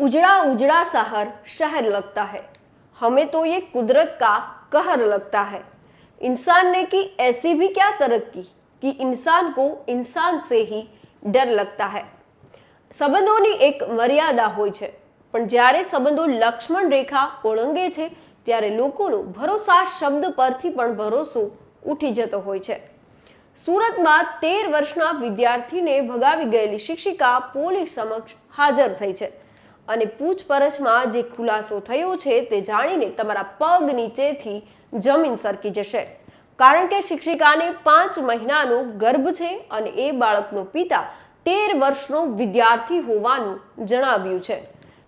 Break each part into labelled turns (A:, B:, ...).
A: उजड़ा उजड़ा शहर शहर लगता है हमें तो ये कुदरत का कहर लगता है इंसान ने की ऐसी भी क्या तरक्की कि इंसान को इंसान से ही ડર લગતા હૈ સંબંધોની એક મર્યાદા હોય છે પણ જ્યારે સંબંધો લક્ષ્મણ રેખા ઓળંગે છે ત્યારે લોકોનો ભરોસા શબ્દ પરથી પણ ભરોસો ઉઠી જતો હોય છે સુરતમાં તેર વર્ષના વિદ્યાર્થીને ભગાવી ગયેલી શિક્ષિકા પોલીસ સમક્ષ હાજર થઈ છે અને પૂછપરછમાં જે ખુલાસો થયો છે તે જાણીને તમારા પગ નીચેથી જમીન સરકી જશે. કારણ કે શિક્ષિકાને પાંચ મહિનાનો ગર્ભ છે અને એ બાળકનો પિતા તેર વર્ષનો વિદ્યાર્થી હોવાનું જણાવ્યું છે.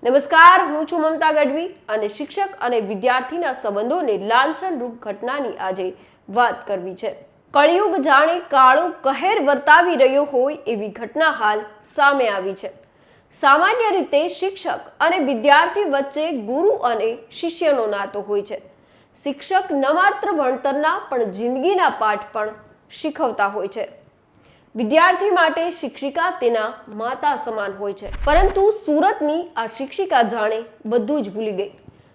A: નમસ્કાર, હું છું મમતા ગઢવી અને શિક્ષક અને વિદ્યાર્થીના સંબંધોને લાંછનરૂપ ઘટનાની આજે વાત કરવી છે. કળિયુગ જાણે કાળો કહેર વર્તાવી રહ્યો હોય એવી ઘટના હાલ સામે આવી છે. સામાન્ય રીતે શિક્ષક અને વિદ્યાર્થી વચ્ચે ગુરુ અને શિષ્યનો નાતો હોય છે. શિક્ષક ન માત્ર ભણતરના, પણ જિંદગીના પાઠ પણ શીખવતા હોય છે. વિદ્યાર્થી માટે શિક્ષિકા તેના માતા સમાન હોય છે. પરંતુ સુરતની આ શિક્ષિકા જાણે બધું જ ભૂલી ગઈ.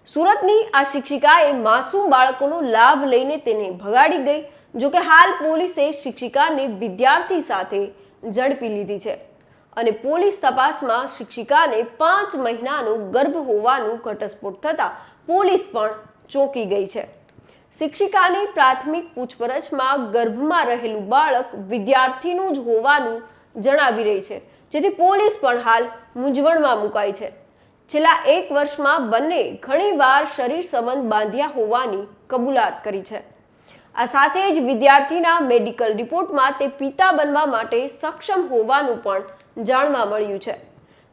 A: સુરતની આ શિક્ષિકાએ માસૂમ બાળકોનો લાભ લઈને તેને ભગાડી ગઈ, જોકે હાલ પોલીસે શિક્ષિકાને વિદ્યાર્થી સાથે ઝડપી લીધી છે. અને પોલીસ તપાસમાં શિક્ષિકાને પાંચ મહિનાનો ગર્ભ હોવાનું ઘટસ્ફોટ થતાં પોલીસ પણ ચોંકી ગઈ છે. શિક્ષિકાની પ્રાથમિક પૂછપરછમાં ગર્ભમાં રહેલું બાળક વિદ્યાર્થીનું જ હોવાનું જણાવી રહી છે, જેથી પોલીસ પણ હાલ મૂંઝવણમાં મુકાઈ છે. છેલ્લા એક વર્ષમાં બંને ઘણીવાર શરીર સંબંધ બાંધ્યા હોવાની કબૂલાત કરી છે. આ સાથે જ વિદ્યાર્થીના મેડિકલ રિપોર્ટમાં તે પિતા બનવા માટે સક્ષમ હોવાનું પણ જાણવા મળ્યું છે.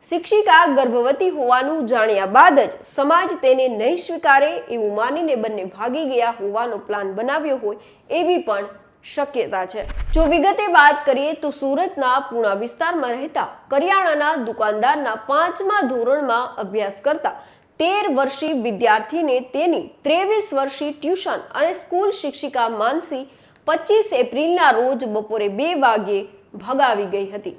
A: શિક્ષિકા ગર્ભવતી હોવાનું જાણ્યા બાદ જ સમાજ તેને નહીં સ્વીકારે એવું માનીને બંને ભાગી ગયા હોવાનો પ્લાન બનાવ્યો હોય એવી પણ શક્યતા છે. જો વિગતે વાત કરીએ તો સુરતના પૂણા વિસ્તારમાં રહેતા કરિયાણાના દુકાનદારના પાંચમા ધોરણમાં અભ્યાસ કરતા તેર વર્ષીય વિદ્યાર્થીને તેની ત્રેવીસ વર્ષીય ટ્યુશન અને સ્કૂલ શિક્ષિકા માનસી પચીસ એપ્રિલના રોજ બપોરે બે વાગ્યે ભગાવી ગઈ હતી.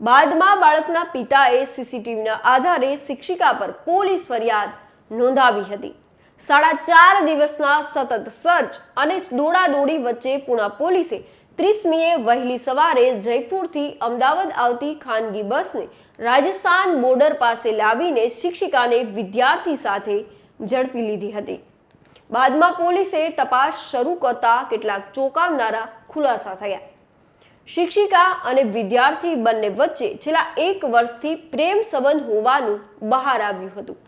A: બાદમાં બાળકના પિતાએ સીસીટીવીના આધારે શિક્ષિકા પર પોલીસ ફરિયાદ નોંધાવી હતી. સાડા ચાર દિવસના સતત સર્ચ અને દોડાદોડી વચ્ચે પુણા પોલીસે ત્રીસમીએ વહેલી સવારે જયપુરથી અમદાવાદ આવતી ખાનગી બસને રાજસ્થાન બોર્ડર પાસે લાવીને શિક્ષિકાને વિદ્યાર્થી સાથે ઝડપી લીધી હતી. બાદમાં પોલીસે તપાસ શરૂ કરતા કેટલાક ચોંકાવનારા ખુલાસા થયા. શિક્ષિકા અને વિદ્યાર્થી બંને વચ્ચે છેલ્લા એક વર્ષથી પ્રેમ સંબંધ હોવાનું બહાર આવ્યું હતું.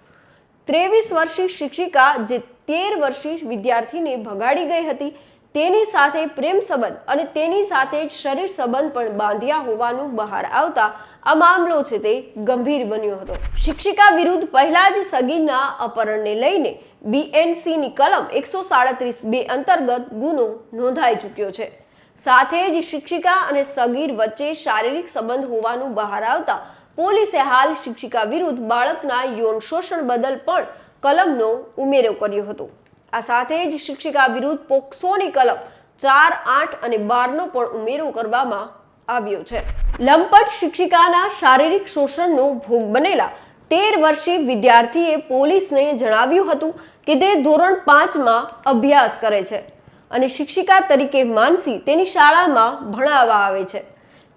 A: ત્રેવીસ વર્ષીય શિક્ષિકા જે તેર વર્ષીય વિદ્યાર્થીને ભગાડી ગઈ હતી તેની સાથે પ્રેમ સંબંધ અને તેની સાથે જ શરીર સંબંધ પણ બાંધ્યા હોવાનું બહાર આવતા આ મામલો છે તે ગંભીર બન્યો હતો. શિક્ષિકા વિરુદ્ધ પહેલા જ સગીરના અપહરણને લઈને બીએનસીની કલમ એકસો સાડત્રીસ બે અંતર્ગત ગુનો નોંધાઈ ચૂક્યો છે. સાથે જ શિક્ષિકા અને સગીર વચ્ચે શારીરિક સંબંધ હોવાનું બહાર આવતા પોલીસે હાલ શિક્ષિકા વિરુદ્ધ બાળકના યૌન શોષણ બદલ પણ કલમનો ઉમેરો કર્યો હતો. આ સાથે જ શિક્ષિકા વિરુદ્ધ પોક્સોની કલમ ચાર, આઠ અને બારનો પણ ઉમેરો કરવામાં આવ્યો છે. લંપટ શિક્ષિકાના શારીરિક શોષણનો ભોગ બનેલા તેર વર્ષીય વિદ્યાર્થીએ પોલીસને જણાવ્યું હતું કે તે ધોરણ પાંચમાં અભ્યાસ કરે છે અને શિક્ષિકા તરીકે માનસી તેની શાળામાં ભણાવવા આવે છે.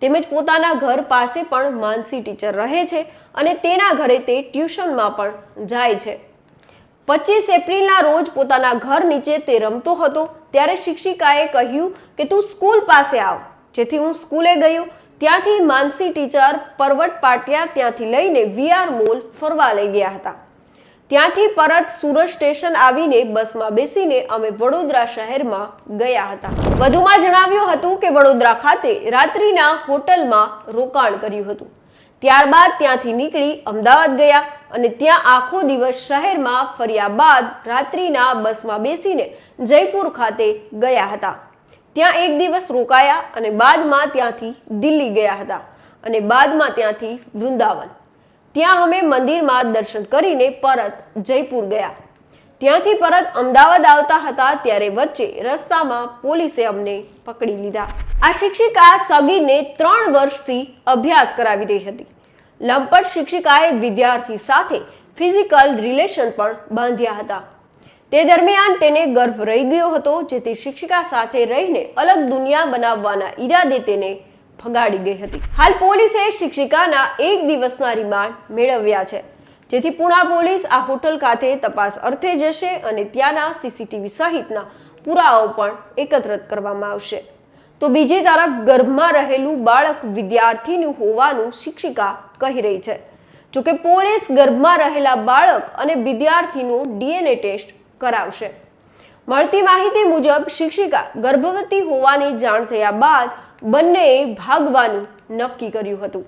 A: તેમજ પોતાના ઘર પાસે પણ માનસી ટીચર રહે છે અને તેના ઘરે તે ટ્યુશનમાં પણ જાય છે. પચીસ એપ્રિલના રોજ પોતાના ઘર નીચે તે રમતો હતો. ત્યારે શિક્ષિકાએ કહ્યું કે, તું સ્કૂલ પાસે આવ. જેથી હું સ્કૂલે ગયો. ત્યાંથી માનસી ટીચર પરવટ પાટિયા ત્યાંથી લઈને વીઆર મોલ ફરવા લઈ ગયા હતા. ત્યાંથી પરત સુરત સ્ટેશન આવીને બસમાં બેસીને અમે વડોદરા શહેરમાં ગયા હતા. વધુમાં જણાવ્યું હતું કે, વડોદરા ખાતે રાત્રિના હોટલમાં રોકાણ કર્યું હતું. ત્યારબાદ ત્યાંથી નીકળી અમદાવાદ ગયા અને ત્યાં આખો દિવસ શહેરમાં ફર્યા બાદ રાત્રિના બસમાં બેસીને જયપુર ખાતે ગયા હતા. ત્યાં એક દિવસ રોકાયા અને બાદમાં ત્યાંથી દિલ્હી ગયા હતા અને બાદમાં ત્યાંથી વૃંદાવન. ત્યાં અમે મંદિરમાં દર્શન કરીને પરત જયપુર ગયા. ત્યાંથી પરત અમદાવાદ આવતા હતા ત્યારે વચ્ચે રસ્તામાં પોલીસે અમને પકડી લીધા. આ શિક્ષિકા સગીરને ત્રણ વર્ષથી અભ્યાસ કરાવી રહી હતી. લંપટ શિક્ષિકાએ વિદ્યાર્થી સાથે ફિઝિકલ રિલેશન પણ બાંધ્યા હતા. તે દરમિયાન તેને ગર્ભ રહી ગયો હતો જેથી શિક્ષિકા સાથે રહીને અલગ દુનિયા બનાવવાના ઈરાદે તેને ફગાડી ગઈ હતી. હાલ પોલીસે શિક્ષિકાના એક દિવસના રિમાન્ડ મેળવ્યા છે, જેથી પુણા પોલીસ આ હોટલ ખાતે તપાસ અર્થે જશે અને ત્યાંના સીસીટીવી સહિતના પુરાવો પણ એકત્રિત કરવામાં આવશે. તો બીજી તરફ ગર્ભમાં રહેલું બાળક વિદ્યાર્થીનું હોવાનું શિક્ષિકા કહી રહી છે. જોકે પોલીસ ગર્ભમાં રહેલા બાળક અને વિદ્યાર્થીનું ડીએનએ ટેસ્ટ કરાવશે. મળતી માહિતી મુજબ શિક્ષિકા ગર્ભવતી હોવાની જાણ થયા બાદ બંનેએ ભાગવાનું નક્કી કર્યું હતું.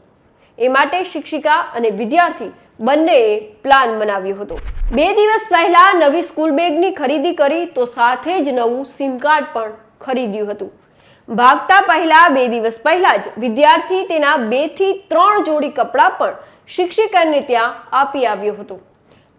A: એ માટે શિક્ષિકા અને વિદ્યાર્થી બંનેએ પ્લાન બનાવ્યો હતો. બે દિવસ પહેલા નવી સ્કૂલ બેગની ખરીદી કરી તો સાથે જ નવું સિમ કાર્ડ પણ ખરીદ્યું હતું. ભાગતા પહેલા બે દિવસ પહેલા જ વિદ્યાર્થી તેના બેથી ત્રણ જોડી કપડાં પણ શિક્ષિકાને ત્યાં આપી આવ્યો હતો.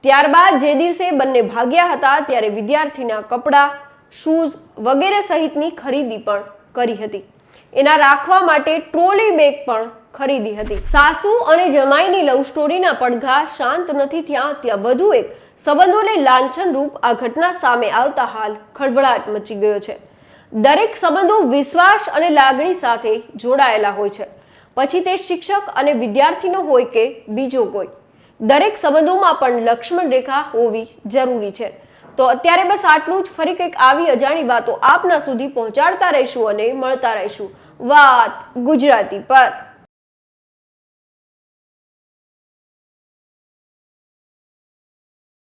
A: ત્યારબાદ જે દિવસે બંને ભાગ્યા હતા ત્યારે વિદ્યાર્થીના કપડાં શૂઝ વગેરે સહિતની ખરીદી પણ કરી હતી. એના રાખવા માટે ટ્રોલી બેગ પણ ખરીદી હતી. સાસુ અને જમાઈની લવ સ્ટોરીના પડઘા શાંત નથી થયા ત્યાં વધુ એક સંબંધોને લાંછન રૂપ આ ઘટના સામે આવતા હાલ ખળભળાટ મચી ગયો છે. દરેક સંબંધો વિશ્વાસ અને લાગણી સાથે જોડાયેલા હોય છે. પછી તે શિક્ષક અને વિદ્યાર્થીનો હોય કે બીજો કોઈ. દરેક સંબંધોમાં પણ લક્ષ્મણ રેખા હોવી જરૂરી છે. તો અત્યારે બસ આટલું જ. ફરી કંઈક આવી અજાણી વાતો આપના સુધી પહોંચાડતા રહીશું અને મળતા રહીશું. વાત ગુજરાતી પર.